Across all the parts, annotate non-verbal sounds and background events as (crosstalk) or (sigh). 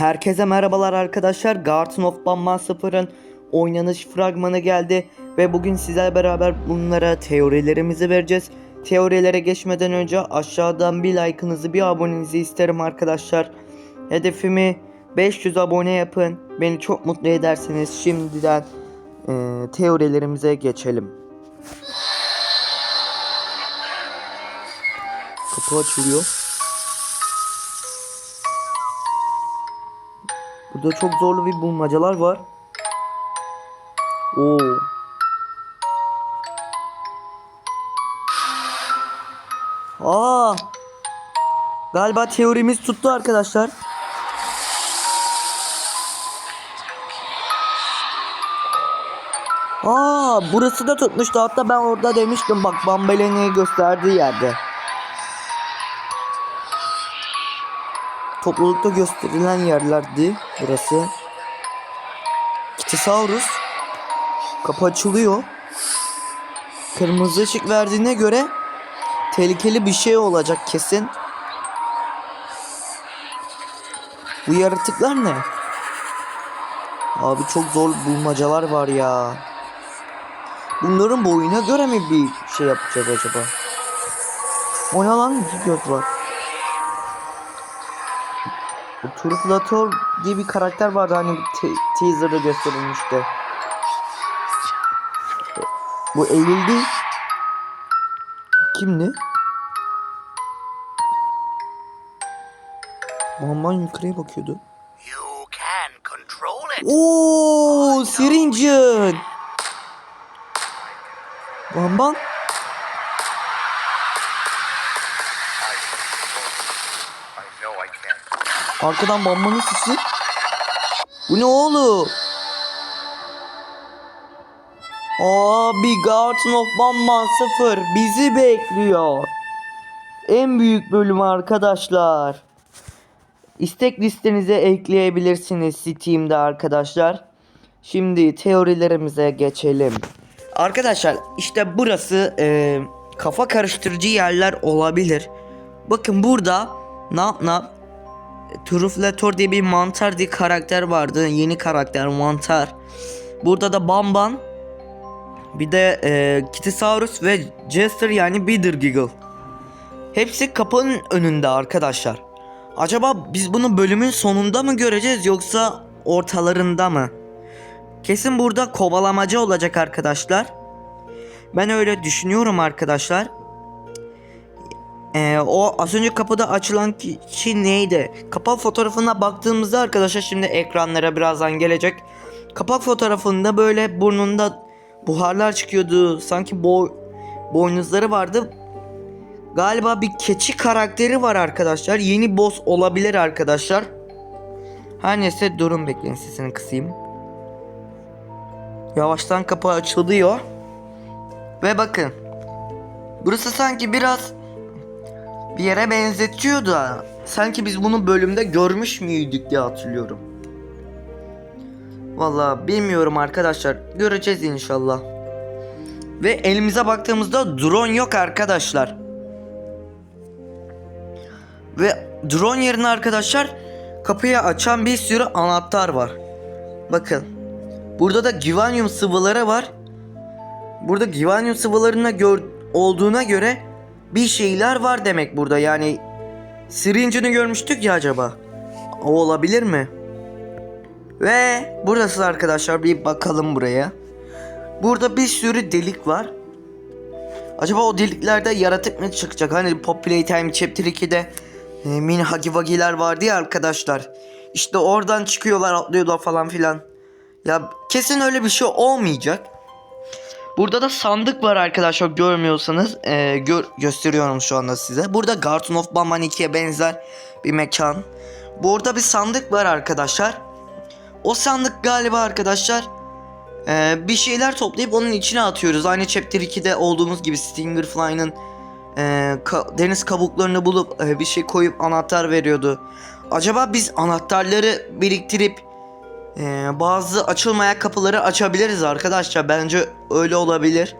Herkese merhabalar arkadaşlar. Garden of Bamban 0'ın oynanış fragmanı geldi ve bugün sizlerle beraber bunlara teorilerimizi vereceğiz. Teorilere geçmeden önce aşağıdan bir like'ınızı bir abonenizi isterim arkadaşlar. Hedefimi 500 abone yapın. Beni çok mutlu edersiniz. Şimdiden eee, teorilerimize geçelim. Kapı açılıyor. Burada çok zorlu bir bulmacalar var. Oo. Aa! Galiba teorimiz tuttu arkadaşlar. Aa, burası da tutmuştu. Hatta ben orada demiştim bak Bambelene'yi gösterdiği yerde. Toplulukta gösterilen yerlerdi burası. Kitisaurus. Kapı açılıyor. Kırmızı ışık verdiğine göre tehlikeli bir şey olacak kesin. Bu yaratıklar ne? Abi çok zor bulmacalar var ya. Bunların boyuna göre mi bir şey yapacağız acaba? O ne lan? Bir göz var. Turflator diye bir karakter vardı hani te- teaser'da gösterilmişti. Bu eğildi. Kimdi? Bamban yukarıya bakıyordu. Oo, Syringe'ın. Bamban. Arkadan Bamban'ın sesi. Bu ne oğlum? Abi Garden of Bamban 0 bizi bekliyor. En büyük bölümü arkadaşlar. İstek listenize ekleyebilirsiniz Steam'de arkadaşlar. Şimdi teorilerimize geçelim. Arkadaşlar işte burası e, kafa karıştırıcı yerler olabilir. Bakın burada Nap Nap Truflator diye bir mantar diye karakter vardı. Yeni karakter mantar. Burada da Bamban. Bir de e, Kitisaurus ve Jester yani Bitter Hepsi kapının önünde arkadaşlar. Acaba biz bunu bölümün sonunda mı göreceğiz yoksa ortalarında mı? Kesin burada kovalamacı olacak arkadaşlar. Ben öyle düşünüyorum arkadaşlar. Ee, o az önce kapıda açılan kişi neydi? Kapak fotoğrafına baktığımızda arkadaşlar şimdi ekranlara birazdan gelecek. Kapak fotoğrafında böyle burnunda buharlar çıkıyordu. Sanki boy boynuzları vardı. Galiba bir keçi karakteri var arkadaşlar. Yeni boss olabilir arkadaşlar. Her neyse durun bekleyin sesini kısayım. Yavaştan kapı açılıyor. Ve bakın. Burası sanki biraz bir yere benzetiyor da sanki biz bunu bölümde görmüş müydük diye hatırlıyorum. Vallahi bilmiyorum arkadaşlar. Göreceğiz inşallah. Ve elimize baktığımızda drone yok arkadaşlar. Ve drone yerine arkadaşlar kapıyı açan bir sürü anahtar var. Bakın. Burada da Givanium sıvıları var. Burada Givanium sıvılarına gör olduğuna göre bir şeyler var demek burada. Yani Syringe'ini görmüştük ya acaba. O olabilir mi? Ve burası arkadaşlar bir bakalım buraya. Burada bir sürü delik var. Acaba o deliklerde yaratık mı çıkacak? Hani Pop Playtime Chapter 2'de e, mini hagi vagiler vardı ya arkadaşlar. İşte oradan çıkıyorlar atlıyorlar falan filan. Ya kesin öyle bir şey olmayacak. Burada da sandık var arkadaşlar görmüyorsanız e, gör, gösteriyorum şu anda size. Burada Garden of Bamban 2'ye benzer bir mekan. Burada bir sandık var arkadaşlar. O sandık galiba arkadaşlar e, bir şeyler toplayıp onun içine atıyoruz. Aynı Chapter 2'de olduğumuz gibi Stingerfly'nin e, ka- deniz kabuklarını bulup e, bir şey koyup anahtar veriyordu. Acaba biz anahtarları biriktirip ee, bazı açılmayan kapıları açabiliriz arkadaşlar. Bence öyle olabilir.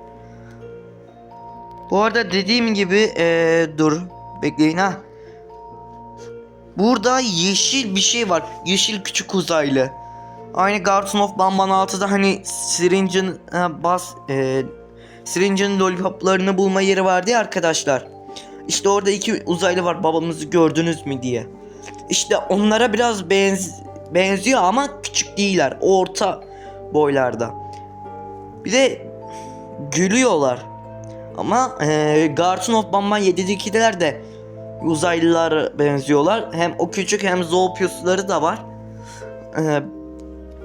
Bu arada dediğim gibi ee, dur bekleyin ha. Burada yeşil bir şey var. Yeşil küçük uzaylı. Aynı Garden of Bamban 6'da hani Syringe'ın e, bas e, Syringe'ın lollipoplarını bulma yeri vardı ya arkadaşlar. İşte orada iki uzaylı var babamızı gördünüz mü diye. İşte onlara biraz benz benziyor ama küçük değiller. Orta boylarda. Bir de gülüyorlar. Ama e, Garden of Bamban 7'dekiler de uzaylılar benziyorlar. Hem o küçük hem Zoopius'ları da var. E,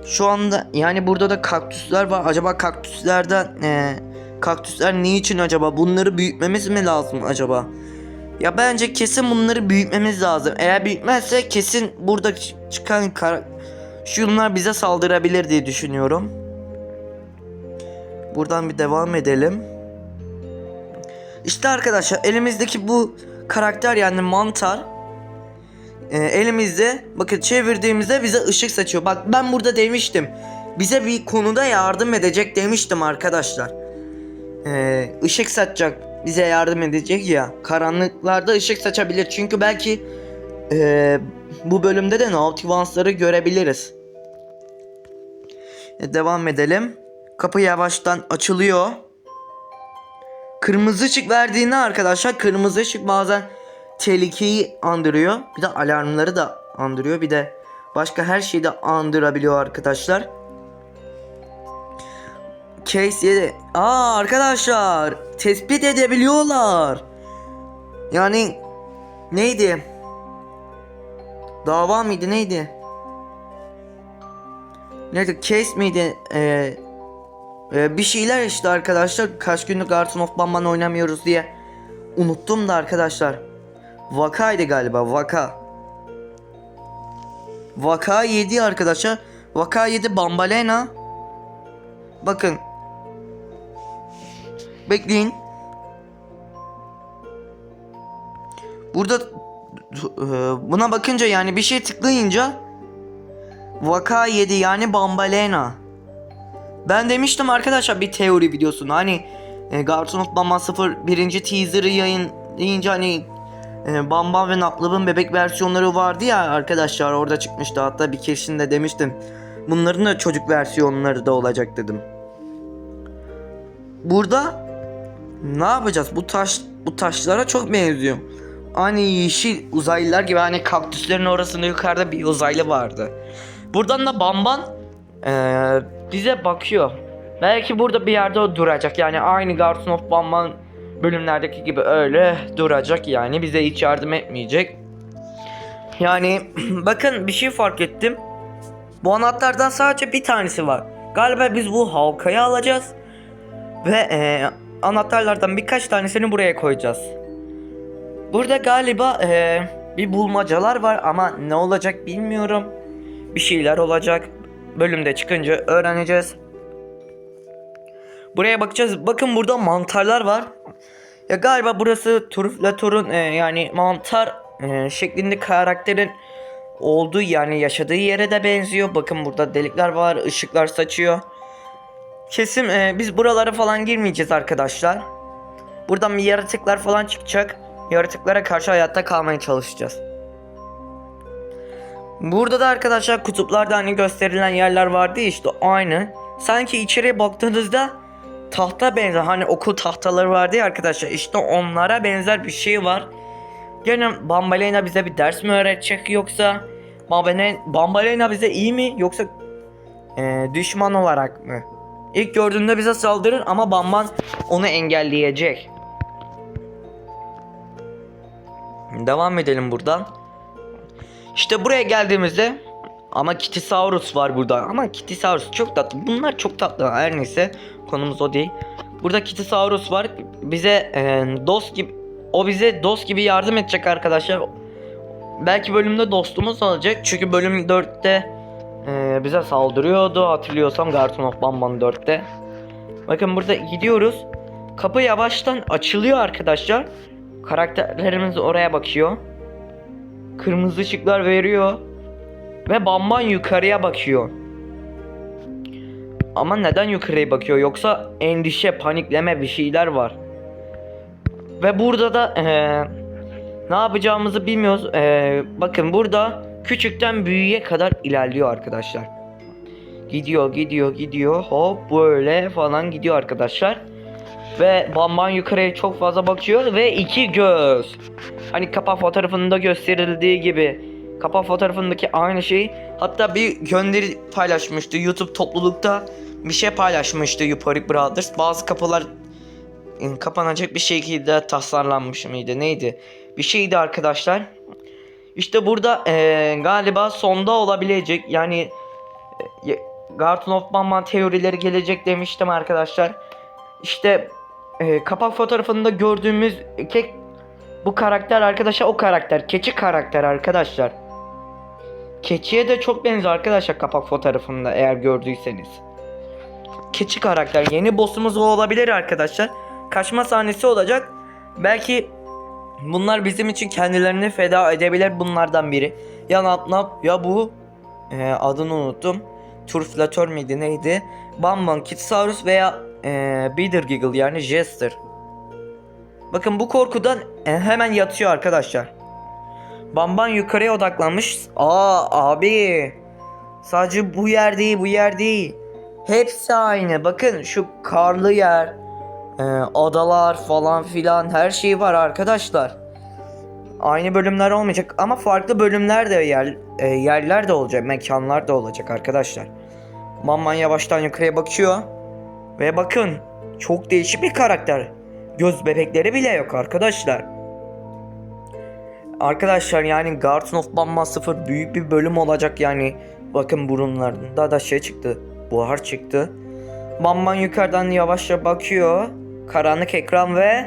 şu anda yani burada da kaktüsler var. Acaba kaktüslerden e, kaktüsler ne için acaba? Bunları büyütmemiz mi lazım acaba? Ya bence kesin bunları büyütmemiz lazım. Eğer büyütmezse kesin burada çıkan kara- şunlar bize saldırabilir diye düşünüyorum. Buradan bir devam edelim. İşte arkadaşlar elimizdeki bu karakter yani mantar e, elimizde bakın çevirdiğimizde bize ışık saçıyor. Bak ben burada demiştim. Bize bir konuda yardım edecek demiştim arkadaşlar. E, ışık saçacak bize yardım edecek ya. Karanlıklarda ışık saçabilir. Çünkü belki e, bu bölümde de Nautivans'ları görebiliriz. E, devam edelim. Kapı yavaştan açılıyor. Kırmızı ışık verdiğinde arkadaşlar kırmızı ışık bazen tehlikeyi andırıyor. Bir de alarmları da andırıyor. Bir de başka her şeyi de andırabiliyor arkadaşlar. Case 7. Aa arkadaşlar tespit edebiliyorlar. Yani neydi? Dava mıydı neydi? Neydi? Case miydi? Ee, ee, bir şeyler işte arkadaşlar. Kaç gündür Garden of Bamban oynamıyoruz diye. Unuttum da arkadaşlar. Vakaydı galiba vaka. Vaka 7 arkadaşlar. Vaka 7 Bambalena. Bakın. Bekleyin. Burada e, buna bakınca yani bir şey tıklayınca Vaka 7 yani Bambalena. Ben demiştim arkadaşlar bir teori videosunu hani e, Garden of Bamba 0 birinci teaser'ı yayınlayınca hani e, Bamba ve Naplab'ın bebek versiyonları vardı ya arkadaşlar orada çıkmıştı hatta bir keresinde demiştim. Bunların da çocuk versiyonları da olacak dedim. Burada ne yapacağız? Bu taş bu taşlara çok benziyor. Hani yeşil uzaylılar gibi hani kaktüslerin orasında yukarıda bir uzaylı vardı. Buradan da Bamban eee, bize bakıyor. Belki burada bir yerde o duracak. Yani aynı Garden of Bamban bölümlerdeki gibi öyle duracak yani bize hiç yardım etmeyecek. Yani (clears throat) bakın bir şey fark ettim. Bu anahtardan sadece bir tanesi var. Galiba biz bu halkayı alacağız. Ve eee, anahtarlardan birkaç tanesini buraya koyacağız. Burada galiba eee, bir bulmacalar var ama ne olacak bilmiyorum. Bir şeyler olacak. Bölümde çıkınca öğreneceğiz. Buraya bakacağız. Bakın burada mantarlar var. Ya galiba burası Turflator'un e, yani mantar e, şeklinde karakterin olduğu yani yaşadığı yere de benziyor. Bakın burada delikler var, ışıklar saçıyor. Kesin e, biz buralara falan girmeyeceğiz arkadaşlar. Buradan bir yaratıklar falan çıkacak. Yaratıklara karşı hayatta kalmaya çalışacağız. Burada da arkadaşlar kutuplarda hani gösterilen yerler vardı ya işte aynı. Sanki içeriye baktığınızda tahta benzer hani okul tahtaları vardı ya arkadaşlar işte onlara benzer bir şey var. Gene Bambalena bize bir ders mi öğretecek yoksa Bambalena, bize iyi mi yoksa e, düşman olarak mı? İlk gördüğünde bize saldırır ama Bamban onu engelleyecek. Devam edelim buradan. İşte buraya geldiğimizde ama Kitisaurus var burada. Ama Kitisaurus çok tatlı. Bunlar çok tatlı. Her neyse konumuz o değil. Burada Kitisaurus var. Bize e, dost gibi o bize dost gibi yardım edecek arkadaşlar. Belki bölümde dostumuz olacak. Çünkü bölüm 4'te e, bize saldırıyordu. Hatırlıyorsam Garden of Bamban 4'te. Bakın burada gidiyoruz. Kapı yavaştan açılıyor arkadaşlar. Karakterlerimiz oraya bakıyor. Kırmızı ışıklar veriyor. Ve Bamban yukarıya bakıyor. Ama neden yukarıya bakıyor? Yoksa endişe, panikleme bir şeyler var. Ve burada da eee, ne yapacağımızı bilmiyoruz. Ee, bakın burada küçükten büyüğe kadar ilerliyor arkadaşlar. Gidiyor gidiyor gidiyor hop böyle falan gidiyor arkadaşlar. Ve bamban yukarıya çok fazla bakıyor ve iki göz. Hani kapak fotoğrafında gösterildiği gibi. Kapak fotoğrafındaki aynı şey. Hatta bir gönderi paylaşmıştı YouTube toplulukta. Bir şey paylaşmıştı Euphoric Brothers. Bazı kapılar e, kapanacak bir şekilde tasarlanmış mıydı neydi? Bir şeydi arkadaşlar. İşte burada e, galiba sonda olabilecek yani e, Garton of Bamban teorileri gelecek demiştim arkadaşlar. İşte e, kapak fotoğrafında gördüğümüz kek bu karakter arkadaşlar o karakter. Keçi karakter arkadaşlar. Keçiye de çok benziyor arkadaşlar kapak fotoğrafında eğer gördüyseniz. Keçi karakter. Yeni boss'umuz o olabilir arkadaşlar. Kaçma sahnesi olacak. Belki bunlar bizim için kendilerini feda edebilir bunlardan biri. Ya nap nap ya bu e, adını unuttum. Turflatör miydi neydi? Bamban Kitsaurus veya e, Bitter Giggle yani Jester. Bakın bu korkudan e, hemen yatıyor arkadaşlar. Bamban yukarıya odaklanmış. Aa abi. Sadece bu yer değil bu yer değil. Hepsi aynı. Bakın şu karlı yer. e, adalar falan filan her şey var arkadaşlar. Aynı bölümler olmayacak ama farklı bölümler de yer, e, yerler de olacak. Mekanlar da olacak arkadaşlar. Mamman yavaştan yukarıya bakıyor. Ve bakın çok değişik bir karakter. Göz bebekleri bile yok arkadaşlar. Arkadaşlar yani Garden of Bamma 0 büyük bir bölüm olacak yani. Bakın burunlarında da şey çıktı. Buhar çıktı. Bamban yukarıdan yavaşça bakıyor. Karanlık ekran ve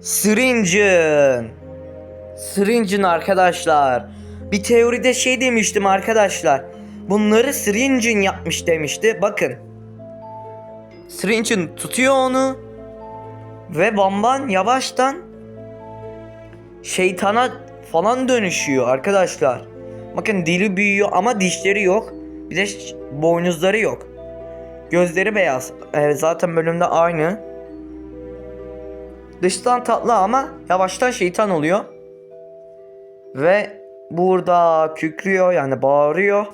Syringe'in. Syringe'in arkadaşlar. Bir teoride şey demiştim arkadaşlar. Bunları Syringe'in yapmış demişti. Bakın. Syringe'in tutuyor onu. Ve Bamban yavaştan şeytana falan dönüşüyor arkadaşlar. Bakın dili büyüyor ama dişleri yok. Bir de boynuzları yok. Gözleri beyaz. Evet, zaten bölümde aynı. Dıştan tatlı ama yavaştan şeytan oluyor. Ve burada kükrüyor yani bağırıyor.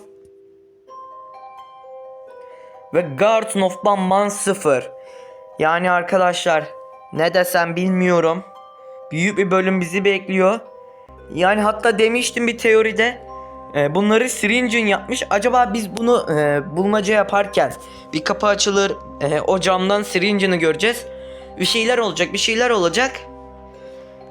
Ve Garden of Bamban 0. Yani arkadaşlar ne desem bilmiyorum. Büyük bir bölüm bizi bekliyor. Yani hatta demiştim bir teoride. e, bunları Syringe'in yapmış. Acaba biz bunu e, bulmaca yaparken bir kapı açılır. e, o camdan Syringe'ini göreceğiz. Bir şeyler olacak, bir şeyler olacak.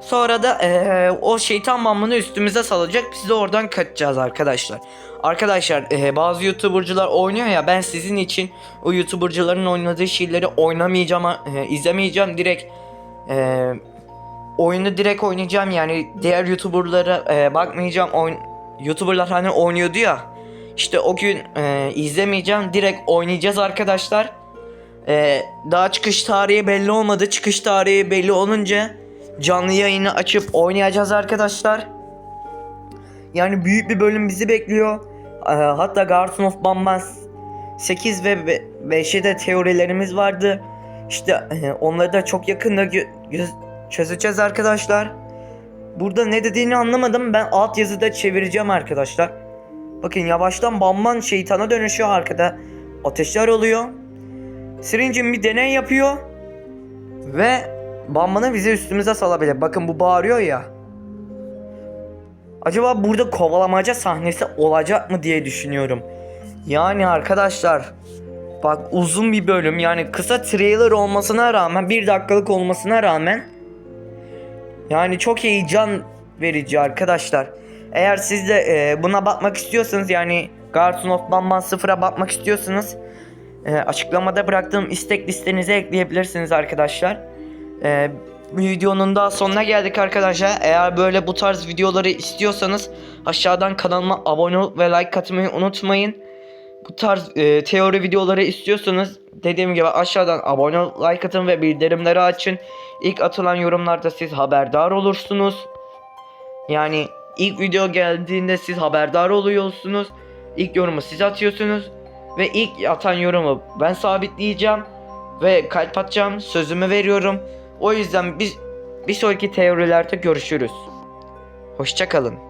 Sonra da e, o şeytan mamını üstümüze salacak. Biz de oradan kaçacağız arkadaşlar. Arkadaşlar e, bazı youtubercular oynuyor ya ben sizin için o youtubercuların oynadığı şeyleri oynamayacağım, e, izlemeyeceğim. Direkt e, oyunu direkt oynayacağım. Yani diğer youtuberlara e, bakmayacağım. Oyun youtuberlar hani oynuyordu ya. İşte o gün e, izlemeyeceğim. Direkt oynayacağız arkadaşlar. E, daha çıkış tarihi belli olmadı. Çıkış tarihi belli olunca canlı yayını açıp oynayacağız arkadaşlar yani büyük bir bölüm bizi bekliyor E, hatta Garden of Bamban 8 ve 5'e de teorilerimiz vardı işte e, onları da çok yakında gö- çözeceğiz arkadaşlar. Burada ne dediğini anlamadım. Ben alt yazıda çevireceğim arkadaşlar. Bakın yavaştan Bamban şeytana dönüşüyor arkada. Ateşler oluyor. Syringe'in bir deney yapıyor. Ve Bamban'ı bize üstümüze salabilir. Bakın bu bağırıyor ya. Acaba burada kovalamaca sahnesi olacak mı diye düşünüyorum. Yani arkadaşlar Bak uzun bir bölüm yani kısa trailer olmasına rağmen bir dakikalık olmasına rağmen yani çok heyecan verici arkadaşlar. Eğer siz de e, buna bakmak istiyorsanız yani Garden of Bamban 0'a bakmak istiyorsanız e, açıklamada bıraktığım istek listenize ekleyebilirsiniz arkadaşlar. E, bu videonun daha sonuna geldik arkadaşlar. Eğer böyle bu tarz videoları istiyorsanız aşağıdan kanalıma abone olup ve like atmayı unutmayın bu tarz e, teori videoları istiyorsanız dediğim gibi aşağıdan abone ol, like atın ve bildirimleri açın. İlk atılan yorumlarda siz haberdar olursunuz. Yani ilk video geldiğinde siz haberdar oluyorsunuz. İlk yorumu siz atıyorsunuz ve ilk atan yorumu ben sabitleyeceğim ve kalp atacağım. Sözümü veriyorum. O yüzden biz Bir sonraki teorilerde görüşürüz. Hoşçakalın.